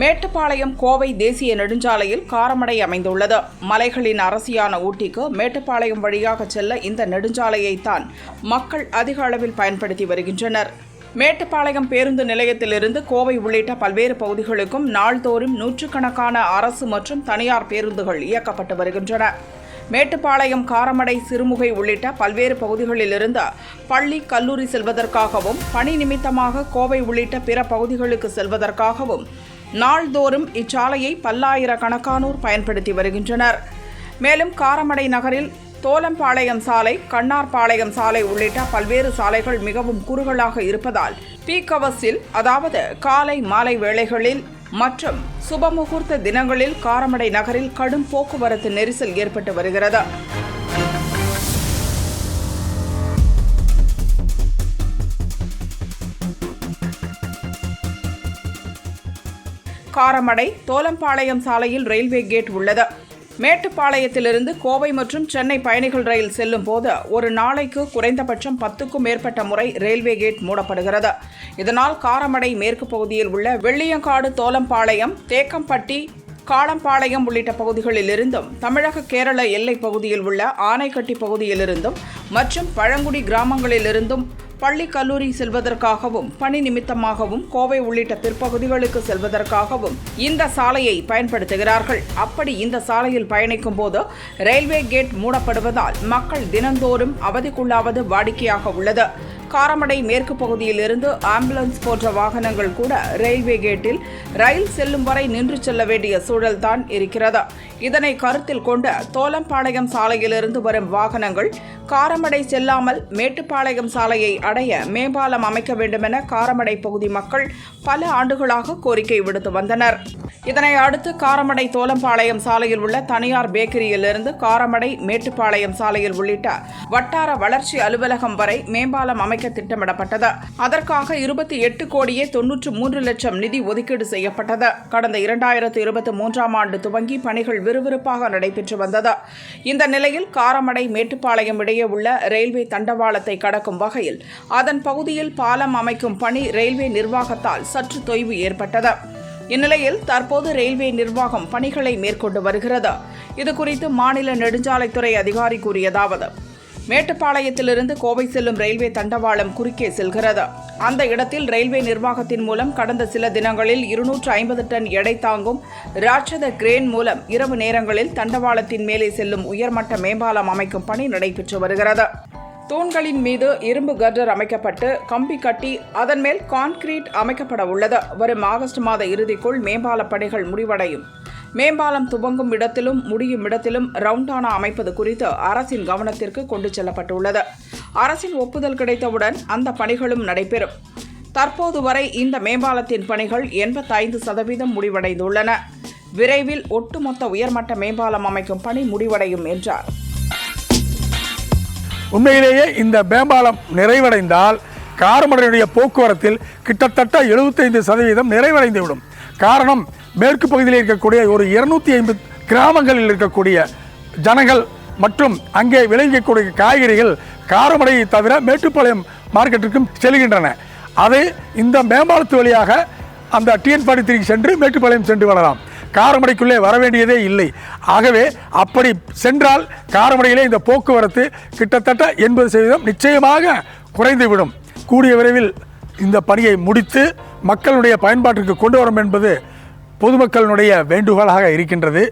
மேட்டுப்பாளையம் கோவை தேசிய நெடுஞ்சாலையில் காரமடை அமைந்துள்ளது. மலைகளின் அரசியான ஊட்டிக்கு மேட்டுப்பாளையம் வழியாக செல்ல இந்த நெடுஞ்சாலையைத்தான் மக்கள் அதிக அளவில் பயன்படுத்தி வருகின்றனர். மேட்டுப்பாளையம் பேருந்து நிலையத்திலிருந்து கோவை உள்ளிட்ட பல்வேறு பகுதிகளுக்கும் நாள்தோறும் நூற்றுக்கணக்கான அரசு மற்றும் தனியார் பேருந்துகள் இயக்கப்பட்டு வருகின்றன. மேட்டுப்பாளையம் காரமடை சிறுமுகை உள்ளிட்ட பல்வேறு பகுதிகளிலிருந்து பள்ளி கல்லூரி செல்வதற்காகவும் பணி நிமித்தமாக கோவை உள்ளிட்ட பிற பகுதிகளுக்கு செல்வதற்காகவும் நாள்தோறும் இச்சாலையை பல்லாயிரக்கணக்கானோர் பயன்படுத்தி வருகின்றனர். மேலும் காரமடை நகரில் தோலம்பாளையம் சாலை கண்ணார்பாளையம் சாலை உள்ளிட்ட பல்வேறு சாலைகள் மிகவும் குறுகலாக இருப்பதால் பீக் அவர்ஸில் அதாவது காலை மாலை வேளைகளில் மற்றும் சுபமுகூர்த்த தினங்களில் காரமடை நகரில் கடும் போக்குவரத்து நெரிசல் ஏற்பட்டு வருகிறது. காரமடை தோலம்பாளையம் சாலையில் ரயில்வே கேட் உள்ளது. மேட்டுப்பாளையத்திலிருந்து கோவை மற்றும் சென்னை பயணிகள் ரயில் செல்லும் போது ஒரு நாளைக்கு குறைந்தபட்சம் பத்துக்கும் மேற்பட்ட முறை ரயில்வே கேட் மூடப்படுகிறது. இதனால் காரமடை மேற்கு பகுதியில் உள்ள வெள்ளியங்காடு தோலம்பாளையம் தேக்கம்பட்டி காளம்பாளையம் உள்ளிட்ட பகுதிகளிலிருந்தும் தமிழக கேரள எல்லைப் பகுதியில் உள்ள ஆனைக்கட்டி பகுதியிலிருந்தும் மற்றும் பழங்குடி கிராமங்களிலிருந்தும் பள்ளி கல்லூரி செல்வதற்காகவும் பணி நிமித்தமாகவும் கோவை உள்ளிட்ட பிற்பகுதிகளுக்கு செல்வதற்காகவும் இந்த சாலையை பயன்படுத்துகிறார்கள். அப்படி இந்த சாலையில் பயணிக்கும் போது ரயில்வே கேட் மூடப்படுவதால் மக்கள் தினந்தோறும் அவதிக்குள்ளாவது வாடிக்கையாக உள்ளது. காரமடை மேற்கு பகுதியிலிருந்து ஆம்புலன்ஸ் போன்ற வாகனங்கள் கூட ரயில்வே கேட்டில் ரயில் செல்லும் வரை நின்று செல்ல வேண்டிய சூழல்தான் இருக்கிறது. இதனை கருத்தில் கொண்டு தோலம்பாளையம் சாலையிலிருந்து வரும் வாகனங்கள் காரமடை செல்லாமல் மேட்டுப்பாளையம் சாலையை அடைய மேம்பாலம் அமைக்க வேண்டுமென காரமடை பகுதி மக்கள் பல ஆண்டுகளாக கோரிக்கை விடுத்து வந்தனர். இதனை அடுத்து காரமடை தோலம்பாளையம் சாலையில் உள்ள தனியார் பேக்கரியிலிருந்து காரமடை மேட்டுப்பாளையம் சாலையில் உள்ளிட்ட வட்டார வளர்ச்சி அலுவலகம் வரை மேம்பாலம் அமைக்க திட்டமிடப்பட்டது. அதற்காக இருபத்தி எட்டு கோடியே தொன்னூற்று மூன்று லட்சம் நிதி ஒதுக்கீடு செய்யப்பட்டது. கடந்த இரண்டாயிரத்து இருபத்தி மூன்றாம் ஆண்டு துவங்கி பணிகள் விறுவிறுப்பாக நடைபெற்று வந்தது. இந்த நிலையில் காரமடை மேட்டுப்பாளையம் இடையே உள்ள ரயில்வே தண்டவாளத்தை கடக்கும் வகையில் அதன் பகுதியில் பாலம் அமைக்கும் பணி ரயில்வே நிர்வாகத்தால் சற்று தொய்வு ஏற்பட்டது. இந்நிலையில் தற்போது ரயில்வே நிர்வாகம் பணிகளை மேற்கொண்டு வருகிறது. இதுகுறித்து மாநில நெடுஞ்சாலைத்துறை அதிகாரி கூறியதாவது மேட்டுப்பாளையத்திலிருந்து கோவை செல்லும் ரயில்வே தண்டவாளம் குறுக்கே செல்கிறது. அந்த இடத்தில் ரயில்வே நிர்வாகத்தின் மூலம் கடந்த சில தினங்களில் இருநூற்று ஐம்பது டன் எடை தாங்கும் ராட்சத கிரேன் மூலம் இரவு நேரங்களில் தண்டவாளத்தின் மேலே செல்லும் உயர்மட்ட மேம்பாலம் அமைக்கும் பணி நடைபெற்று வருகிறது. தூண்களின் மீது இரும்பு கர்டர் அமைக்கப்பட்டு கம்பி கட்டி அதன் மேல் கான்கிரீட் அமைக்கப்பட உள்ளது. வரும் ஆகஸ்ட் மாத இறுதிக்குள் மேம்பால பணிகள் முடிவடையும். மேம்பாலம் துவங்கும் இடத்திலும் முடியும் இடத்திலும் ரவுண்டானா அமைப்பது குறித்து அரசின் கவனத்திற்கு கொண்டு செல்லப்பட்டுள்ளது. அரசின் ஒப்புதல் கிடைத்தவுடன் அந்த பணிகளும் நடைபெறும். தற்போது வரை இந்த மேம்பாலத்தின் பணிகள் எண்பத்தைந்து சதவீதம் முடிவடைந்துள்ளன. விரைவில் ஒட்டுமொத்த உயர்மட்ட மேம்பாலம் அமைக்கும் பணி முடிவடையும் என்றார். உண்மையிலேயே இந்த மேம்பாலம் நிறைவடைந்தால் காரமடையுடைய போக்குவரத்தில் கிட்டத்தட்ட எழுபத்தைந்து சதவீதம் நிறைவடைந்துவிடும். காரணம் மேற்கு பகுதியில் இருக்கக்கூடிய ஒரு இருநூத்தி ஐம்பது கிராமங்களில் இருக்கக்கூடிய ஜனங்கள் மற்றும் அங்கே விளைவிக்கக்கூடிய காய்கறிகள் காரமடையை தவிர மேட்டுப்பாளையம் மார்க்கெட்டிற்கும் செல்கின்றன. அதை இந்த மேம்பாலத்து வழியாக அந்த டிஎன் பாடித்திரிக்கு சென்று மேட்டுப்பாளையம் சென்று வரலாம். காரமடைக்குள்ளே வர வேண்டியதே இல்லை. ஆகவே அப்படி சென்றால் காரமடையிலே இந்த போக்குவரத்து கிட்டத்தட்ட எண்பது சதவீதம் நிச்சயமாக குறைந்துவிடும். கூடிய விரைவில் இந்த பணியை முடித்து மக்களுடைய பயன்பாட்டிற்கு கொண்டு வரும் என்பது பொதுமக்களுடைய வேண்டுகோளாக இருக்கின்றது.